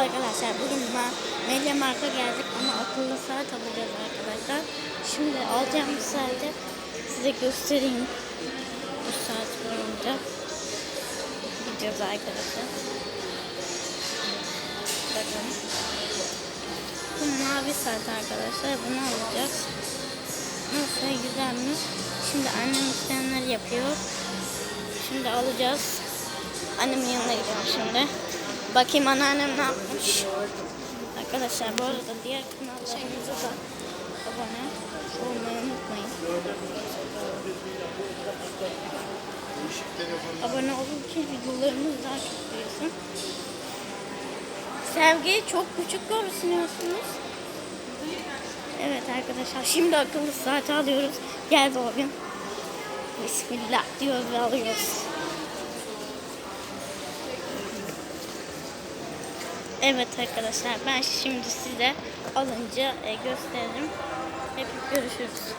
Arkadaşlar bugün ma Media Mark'a geldik ama akıllı saat alacağız arkadaşlar. Şimdi alacağımız saati size göstereyim. Bu saat boyunca gideceğiz arkadaşlar. Bakın. Bu mavi saat arkadaşlar. Bunu alacağız. Nasıl güzel mi? Şimdi annem isteyenler yapıyor. Şimdi alacağız. Annemin yanına gidiyorum şimdi. Bakayım anneannem ne yapmış. Arkadaşlar bu arada diğer kanallarımıza da abone olmayı unutmayın. Abone olun ki videolarımız daha çok büyüsün. Sevgiyi çok küçük görüyorsunuz. Evet arkadaşlar şimdi akıllı saati alıyoruz. O gün. Bismillah diyoruz ve alıyoruz. Evet arkadaşlar ben şimdi size alınca e, gösteririm. Hep görüşürüz.